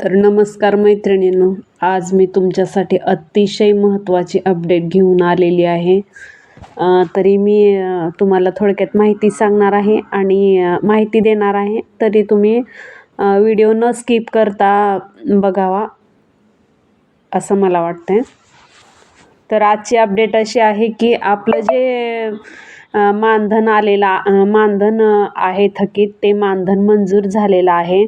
तर नमस्कार मैत्रिणींनो आज मी तुमच्यासाठी अतिशय महत्त्वाची अपडेट घेऊन आलेली आहे. तरी मी तुम्हाला थोडक्यात माहिती सांगणार आहे आणि माहिती देणार आहे. तरी तुम्ही व्हिडिओ न स्किप करता बघावा असं मला वाटतंय. तर आजची अपडेट अशी आहे की आपलं जे मानधन आलेला मानधन आहे थकीत ते मानधन मंजूर झालेलं आहे.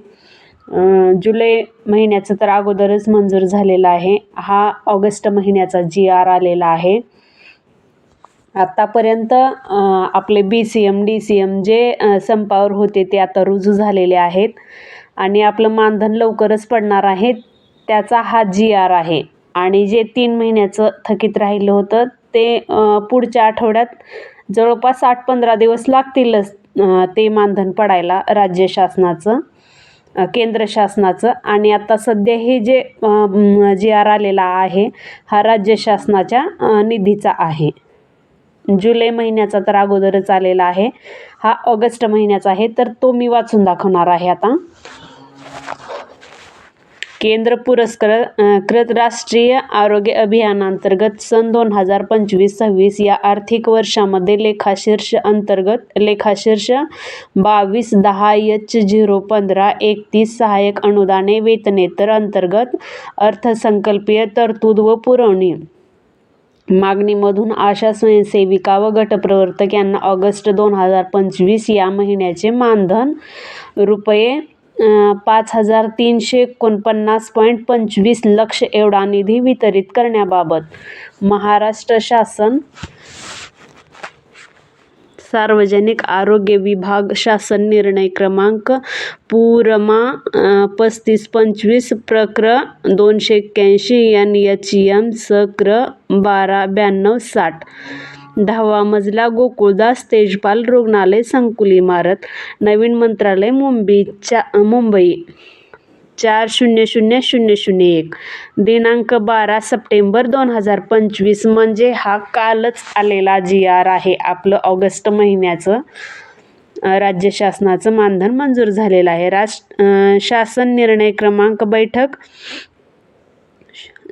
जुलै महिन्याचं तर अगोदरच मंजूर झालेलं आहे. हा ऑगस्ट महिन्याचा जी आर आलेला आहे. आत्तापर्यंत आपले B C M D C M जे संपावर होते ते आता रुजू झालेले आहेत. आणि आपलं मानधन लवकरच पडणार आहे. त्याचा हा जी आर आहे. आणि जे तीन महिन्याचं थकीत राहिलं होतं ते पुढच्या आठवड्यात जवळपास आठ पंधरा दिवस लागतीलच ते मानधन पडायला राज्य शासनाचं. केंद्र शासनाचं. आणि आता सध्या हे जे जी आर आलेला आहे हा राज्य शासनाच्या निधीचा आहे. जुलै महिन्याचा तर अगोदरच आलेला आहे. हा ऑगस्ट महिन्याचा आहे तर तो मी वाचून दाखवणार आहे आता. केंद्र पुरस्कृत कृत राष्ट्रीय आरोग्य अभियानांतर्गत सन दोन हजार पंचवीस सव्वीस या आर्थिक वर्षामध्ये लेखाशीर्ष अंतर्गत लेखाशीर्ष बावीस दहा एच झिरो पंधरा एकतीस सहाय्यक अनुदाने वेतनेतर अंतर्गत अर्थसंकल्पीय तरतूद व पुरवणी. मागणीमधून आशा स्वयंसेविका व गटप्रवर्तक यांना ऑगस्ट दोन हजार पंचवीस या महिन्याचे मानधन रुपये पाच हजार तीनशे एकोणपन्नास पॉईंट पंचवीस लक्ष एवढा निधी वितरित करण्याबाबत महाराष्ट्र शासन सार्वजनिक आरोग्य विभाग शासन निर्णय क्रमांक पूरमा पस्तीस पंचवीस प्रक्र दोनशे एक्क्याऐंशी एन एच एम सक्र बारा ब्याण्णव साठ. दहावा मजला गोकुळदास तेजपाल रुग्णालय संकुल इमारत. नवीन मंत्रालय मुंबईच्या मुंबई. चार शून्य शून्य शून्य शून्य एक. दिनांक बारा सप्टेंबर दोन हजार पंचवीस म्हणजे हा कालच आलेला जी आर आहे. आपलं ऑगस्ट महिन्याचं राज्य शासनाचं मानधन मंजूर झालेलं आहे. राज शासन निर्णय क्रमांक बैठक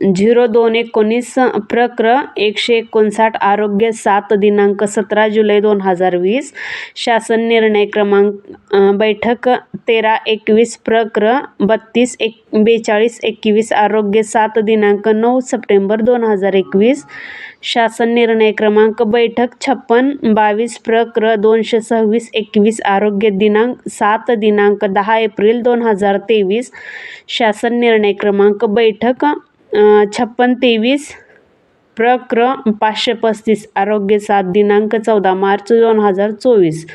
झिरो दोन एकोणीस प्रक्र एकशे एकोणसाठ आरोग्य सात दिनांक सतरा जुलै दोन हज़ार वीस. शासन निर्णय क्रमांक बैठक तेरा एकवीस प्रक्र बत्तीस एक, बेचाळीस एकवीस आरोग्य सात दिनांक नऊ सप्टेंबर दोन हज़ार एकवीस. शासन निर्णय क्रमांक, बैठक छप्पन बावीस प्रक्र दोनशे सव्वीस एकवीस आरोग्य दिनांक सात दिनांक दहा एप्रिल दोन हज़ार तेवीस. शासन निर्णय क्रमांक, बैठक छप्पन तेवीस प्रक्र पाचशे पस्तीस आरोग्य सात दिनांक चौदा मार्च दोन हजार चोवीस.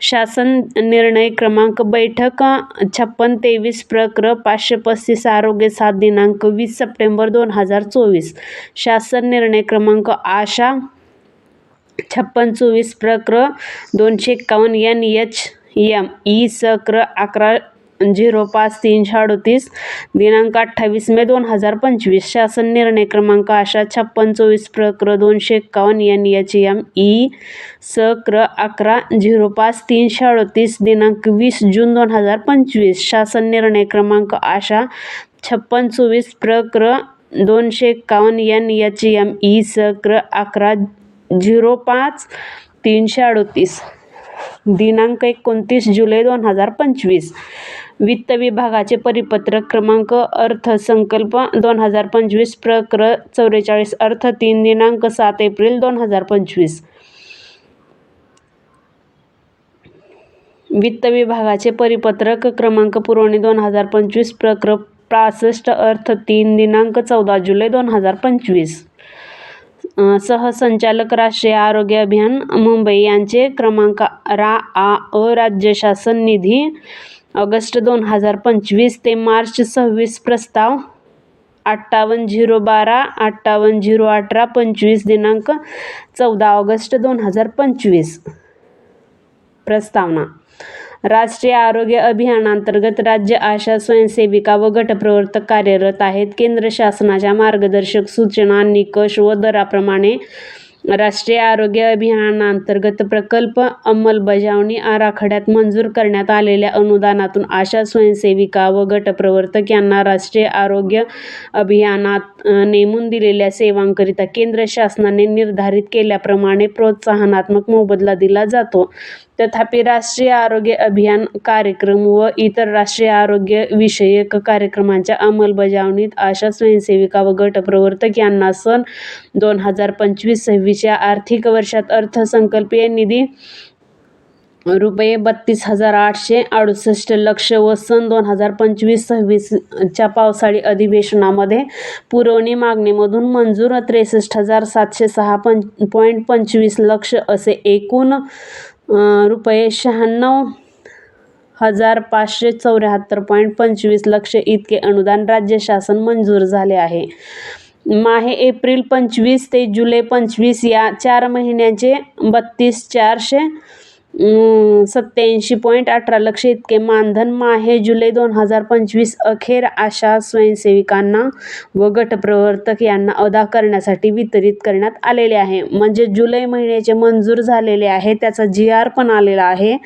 शासन निर्णय क्रमांक बैठक छप्पन तेवीस प्रक्र पाचशे पस्तीस आरोग्य सात दिनांक वीस सप्टेंबर दोन हजार चोवीस. शासन निर्णय क्रमांक आशा छप्पन चोवीस प्रक्र दोनशे एक्कावन्न एन एच एम ई सक्र अकरा झिरो पाच तीनशे अडतीस दिनांक अठ्ठावीस मे दोन हजार पंचवीस शासन निर्णय क्रमांक आशा छप्पन चोवीस प्रक्र दोनशे एक्कावन्न एन एच एम ई सक्र अकरा झिरो पाच तीनशे अडतीस दिनांक वीस जून दोन हजार पंचवीस शासन निर्णय क्रमांक आशा छप्पन चोवीस प्रक्र दोनशे एक्कावन्न एन एच एम ई सक्र अकरा झिरो पाच तीनशे अडतीस दिनांक एकोणतीस जुलै दोन हजार पंचवीस. वित्त विभागाचे परिपत्रक क्रमांक अर्थसंकल्प दोन हजार पंचवीस प्रक्र चौवेचाळीस अर्थ तीन दिनांक सात एप्रिल दोन हजार पंचवीस. वित्त विभागाचे परिपत्रक क्रमांक पुरवणी दोन हजार पंचवीस प्रक्र पासष्ट अर्थ तीन दिनांक चौदा जुलै दोन हजार पंचवीस. सहसंचालक राष्ट्रीय आरोग्य अभियान मुंबई यांचे क्रमांक रा आ अ राज्य शासन निधी ऑगस्ट दोन हजार पंचवीस ते मार्च सव्वीस प्रस्ताव अठ्ठावन्न झिरो बारा अठ्ठावन्न झिरो अठरा पंचवीस दिनांक चौदा ऑगस्ट दोन हजार पंचवीस. प्रस्तावना. राष्ट्रीय आरोग्य अभियानांतर्गत राज्य आशा स्वयंसेविका व गटप्रवर्तक कार्यरत आहेत. केंद्र शासनाच्या मार्गदर्शक सूचना निकष व दराप्रमाणे राष्ट्रीय आरोग्य अभियानांतर्गत प्रकल्प अंमलबजावणी आराखड्यात मंजूर करण्यात आलेल्या अनुदानातून आशा स्वयंसेविका व गटप्रवर्तक यांना राष्ट्रीय आरोग्य अभियानात नेमून दिलेल्या सेवांकरिता केंद्र शासनाने निर्धारित केल्याप्रमाणे प्रोत्साहनात्मक मोबदला दिला जातो. तथापि, राष्ट्रीय आरोग्य अभियान कार्यक्रम व इतर राष्ट्रीय आरोग्य विषयक कार्यक्रमांच्या अंमलबजावणीत आशा स्वयंसेविका व गटप्रवर्तक यांना सन दोन हजार पंचवीस-सव्वीस या आर्थिक वर्षात अर्थसंकल्पीय निधी रुपये बत्तीस हजार आठशे अडुसष्ट लक्ष व सन दोन हजार पंचवीस सव्वीसच्या पावसाळी अधिवेशनामध्ये पुरवणी मागणीमधून मंजूर त्रेसष्ट हजार सातशे सहा पॉईंट पंचवीस लक्ष असे एकूण रुपये शहाण्णव हजार पाचशे चौऱ्याहत्तर पॉईंट पंचवीस लक्ष इतके अनुदान राज्य शासन मंजूर झाले आहे. माहे एप्रिल पंचवीस ते जुलै पंचवीस या चार महिन्याचे बत्तीस चारशे सत्याऐंशी पॉईंट अठरा लक्ष इतके मानधन माहे जुलै दोन हजार पंचवीस अखेर आशा स्वयंसेविकांना व गटप्रवर्तक यांना अदा करण्यासाठी वितरित करण्यात आलेले आहे. म्हणजे जुलै महिन्याचे मंजूर झालेले आहे त्याचा जी आर पण आलेला आहे.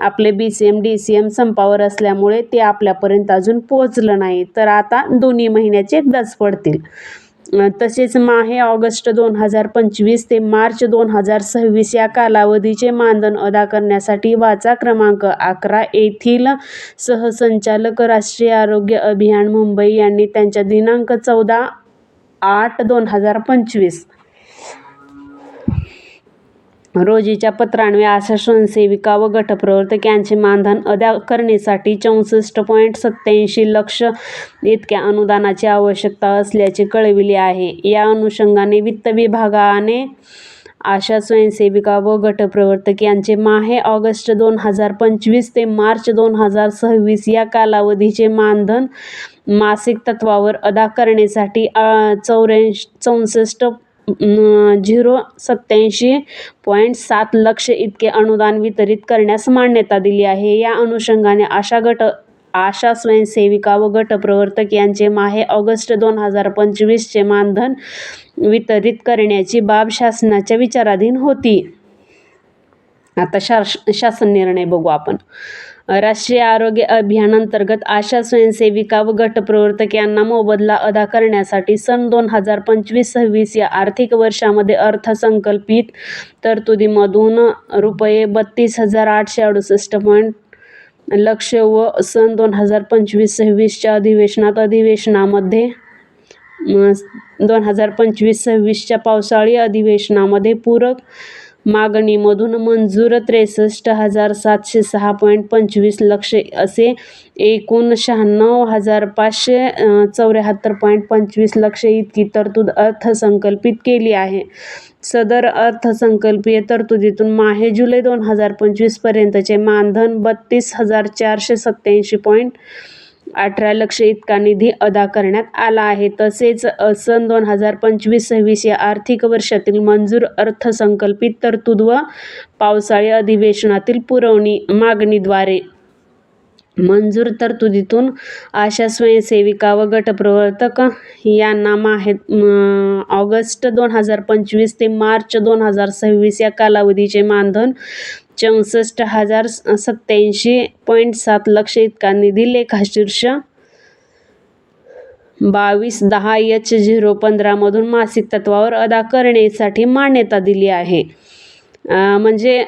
आपले B C M D C M संपावर असल्यामुळे ते आपल्यापर्यंत अजून पोहोचलं नाही तर आता दोन्ही महिन्याचे एकदाच पडतील. तसेच माहे ऑगस्ट दोन हजार पंचवीस ते मार्च दोन हजार सव्वीस या कालावधीचे मानधन अदा करण्यासाठी वाचा क्रमांक अकरा येथील सहसंचालक राष्ट्रीय आरोग्य अभियान मुंबई यांनी त्यांच्या दिनांक चौदा आठ दोन हजार पंचवीस रोजीच्या पत्रान्वये आशा स्वयंसेविका व गटप्रवर्तक यांचे मानधन अदा करण्यासाठी चौसष्ट पॉईंट सत्याऐंशी लक्ष इतक्या अनुदानाची आवश्यकता असल्याचे कळविले आहे. या अनुषंगाने वित्त विभागाने आशा स्वयंसेविका व गटप्रवर्तक यांचे माहे ऑगस्ट दोन हजार पंचवीस ते मार्च दोन हजार सव्वीस या कालावधीचे मानधन मासिक तत्वावर अदा करण्यासाठी चौऱ्याऐंशी चौसष्ट झिरो सत्याऐंशी पॉईंट सात लक्ष इतके अनुदान वितरित करण्यास मान्यता दिली आहे. या अनुषंगाने आशा गट आशा स्वयंसेविका व गटप्रवर्तक यांचे माहे ऑगस्ट दोन हजार पंचवीसचे मानधन वितरित करण्याची बाब शासनाच्या विचाराधीन होती. आता शास शासन निर्णय बघू आपण. राष्ट्रीय आरोग्य अभियानांतर्गत आशा स्वयंसेविका व गटप्रवर्तक यांना मोबदला अदा करण्यासाठी सन दोन हजार पंचवीस-सव्वीस या आर्थिक वर्षामध्ये अर्थसंकल्पित तरतुदीमधून रुपये बत्तीस हजार आठशे अडुसष्ट पॉईंट लक्ष व सन दोन हजार पंचवीस सव्वीसच्या अधिवेशनात अधिवेशनामध्ये दोन हजार पंचवीस सव्वीसच्या पावसाळी अधिवेशनामध्ये पूरक मागणीमधून मंजूर त्रेसष्ट हजार सातशे सहा पॉईंट पंचवीस लक्ष असे एकूण शहाण्णव हजार पाचशे चौऱ्याहत्तर पॉईंट पंचवीस लक्ष इतकी तरतूद अर्थसंकल्पित केली आहे. सदर अर्थसंकल्पीय तरतुदीतून माहे जुलै दोन हजार पंचवीसपर्यंतचे मानधन बत्तीस हजार चारशे सत्याऐंशी पॉईंट अठरा लक्ष इतका निधी अदा करण्यात आला आहे. तसेच सन दोन हजार पंचवीस-सव्वीस या आर्थिक वर्षातील मंजूर अर्थसंकल्पित तरतूद व पावसाळी अधिवेशनातील पुरवणी मागणीद्वारे मंजूर तरतुदीतून आशा स्वयंसेविका व गटप्रवर्तक यांना आहेत ऑगस्ट दोन हजार पंचवीस ते मार्च दोन हजार सव्वीस या कालावधीचे मानधन चौसष्ट हजार सत्याऐंशी पॉईंट सात लक्ष इतका निधी लेखाशीर्ष बावीस दहा एच झिरो पंधरामधून मासिक तत्त्वावर अदा करण्यासाठी मान्यता दिली आहे. म्हणजे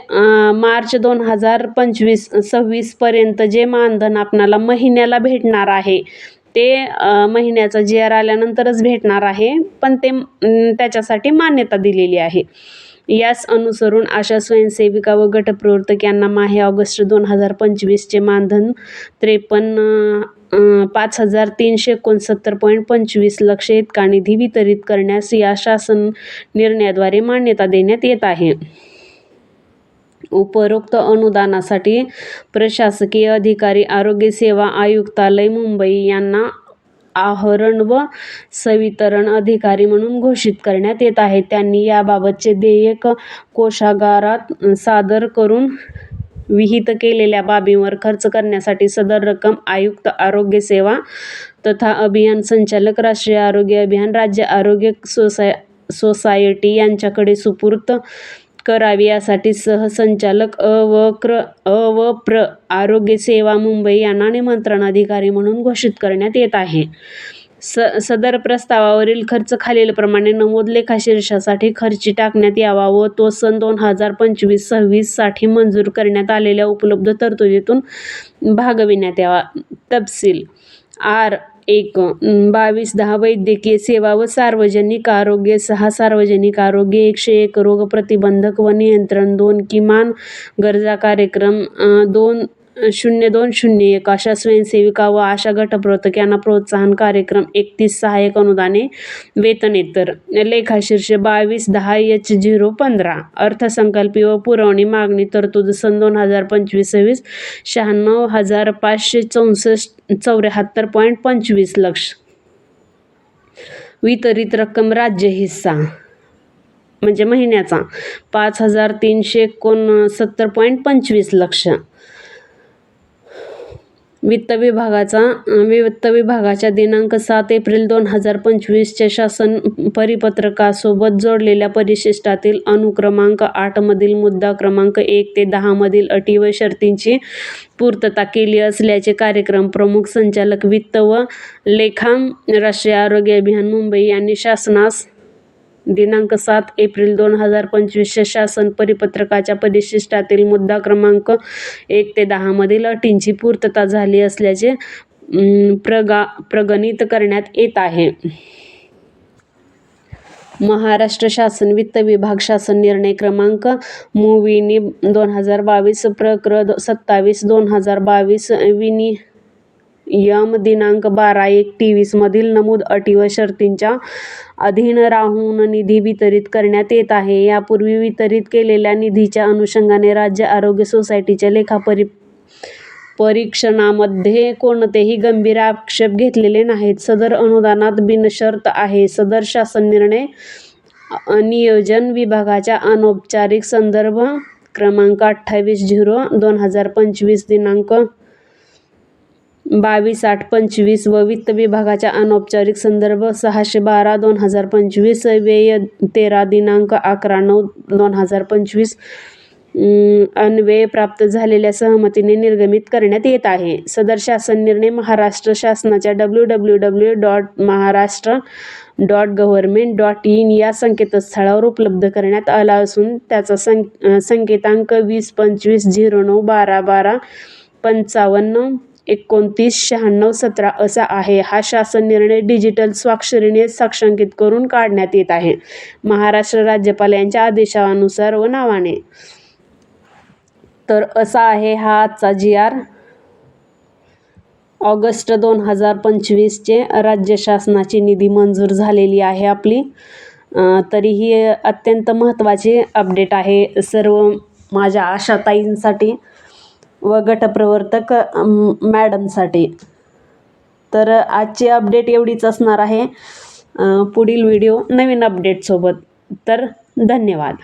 मार्च दोन हजार पंचवीस सव्वीसपर्यंत जे मानधन आपणाला महिन्याला भेटणार आहे ते महिन्याचा जी आर आल्यानंतरच भेटणार आहे पण ते त्याच्यासाठी मान्यता दिलेली आहे. यास अनुसरून आशा स्वयंसेविका व गटप्रवर्तक यांना माहे ऑगस्ट दोन हजार पंचवीसचे मानधन त्रेपन्न पाच हजार तीनशे एकोणसत्तर पॉईंट पंचवीस लक्ष इतका निधी वितरित करण्यास या शासन निर्णयाद्वारे मान्यता देण्यात येत आहे. उपरोक्त अनुदानासाठी प्रशासकीय अधिकारी आरोग्य सेवा आयुक्तालय मुंबई यांना आहरण व संवितरण अधिकारी म्हणून घोषित करण्यात येत आहे. त्यांनी याबाबतचे देयक कोषागारात सादर करून विहित केलेल्या बाबींवर खर्च करण्यासाठी सदर रक्कम आयुक्त आरोग्य सेवा तथा अभियान संचालक राष्ट्रीय आरोग्य अभियान राज्य आरोग्य सोसाय सोसायटी यांच्याकडे सुपूर्त करावी यासाठी सहसंचालक अ व क्र अ व प्र आरोग्य सेवा मुंबई यांना निमंत्रण अधिकारी म्हणून घोषित करण्यात येत आहे. स सदर प्रस्तावावरील खर्च खालीलप्रमाणे नमूद लेखाशीर्षासाठी खर्ची टाकण्यात यावा व तो सन दोन हजार पंचवीस सव्वीससाठी मंजूर करण्यात आलेल्या उपलब्ध तरतुदीतून भागविण्यात यावा. तपशील. आर. एक बावीस दहा वैद्यकीय सेवा व सार्वजनिक आरोग्य सहा सार्वजनिक आरोग्य एकशे एक रोग प्रतिबंधक व नियंत्रण दोन किमान गरजा कार्यक्रम दोन शून्य दोन शून्य एक अशा स्वयंसेविका व आशा गटप्रवर्तक यांना प्रोत्साहन कार्यक्रम एकतीस सहाय्यक अनुदाने वेतनेतर लेखाशीर्ष बावीस दहा एच झिरो पंधरा. अर्थसंकल्पीय व पुरवणी मागणी तरतूद सन दोन हजार पंचवीस सव्वीस शहाण्णव हजार पाचशे चौसष्ट चौऱ्याहत्तर पॉईंट पंचवीस लक्ष. वितरित रक्कम राज्य हिस्सा. म्हणजे महिन्याचा. पाच हजार तीनशे एकोणसत्तर पॉईंट पंचवीस लक्ष. वित्त विभागाचा वित्त विभागाच्या दिनांक सात एप्रिल दोन हजार पंचवीसच्या शासन परिपत्रकासोबत जोडलेल्या परिशिष्टातील अनुक्रमांक आठमधील मुद्दा क्रमांक एक ते दहामधील अटी व शर्तींची पूर्तता केली असल्याचे कार्यक्रम प्रमुख संचालक वित्त व लेखा राष्ट्रीय आरोग्य अभियान मुंबई यांनी शासनास दिनांक सात एप्रिल दोन हजार पंचवीसच्या शासन परिपत्रकाच्या परिशिष्टातील मुद्दा क्रमांक एक ते दहामधील अटींची पूर्तता झाली असल्याचे प्रगा प्रगणित करण्यात येत आहे. महाराष्ट्र शासन वित्त विभाग शासन निर्णय क्रमांक मुविनी दोन हजार बावीस प्रक्र सत्तावीस दोन हजार बावीस विनी यम दिनांक बारा एक तेवीसमधील नमूद अटी व शर्तींच्या अधीन राहून निधी वितरित करण्यात येत आहे. यापूर्वी वितरित केलेल्या निधीच्या अनुषंगाने राज्य आरोग्य सोसायटीच्या लेखापरी परीक्षणामध्ये कोणतेही गंभीर आक्षेप घेतलेले नाहीत. सदर अनुदानात बिनशर्त आहे. सदर शासन निर्णय नियोजन विभागाच्या अनौपचारिक संदर्भ क्रमांक अठ्ठावीस झिरो दोन हजार पंचवीस दिनांक बावीस आठ पंचवीस व वित्त विभागाच्या अनौपचारिक संदर्भ सहाशे बारा दोन हजार पंचवीस व्यय तेरा दिनांक अकरा नऊ दोन हजार पंचवीस अं, अन्वये प्राप्त झालेल्या सहमतीने निर्गमित करण्यात येत आहे. सदर शासन निर्णय महाराष्ट्र शासनाच्या W W W dot Maharashtra dot government dot in या संकेतस्थळावर उपलब्ध करण्यात आला असून त्याचा सं संकेतांक वीस पंचवीस झिरो नऊ बारा बारा पंचावन्न एकोणतीस शहाण्णव सतरा असा आहे. हा शासन निर्णय डिजिटल स्वाक्षरीने साक्षांकित करून काढण्यात येत आहे. महाराष्ट्र राज्यपाल यांच्या आदेशानुसार व नावाने. तर असा आहे हा आजचा जी आर. ऑगस्ट दोन हजार पंचवीसचे राज्य शासनाची निधी मंजूर झालेली आहे आपली. तरीही तरी ही अत्यंत महत्त्वाची अपडेट आहे. सर्व माझ्या आशाताईंसाठी व गटप्रवर्तक मॅडमसाठी. तर आजची अपडेट एवढीच असणार आहे. पुढील व्हिडिओ नवीन अपडेटसोबत. तर धन्यवाद.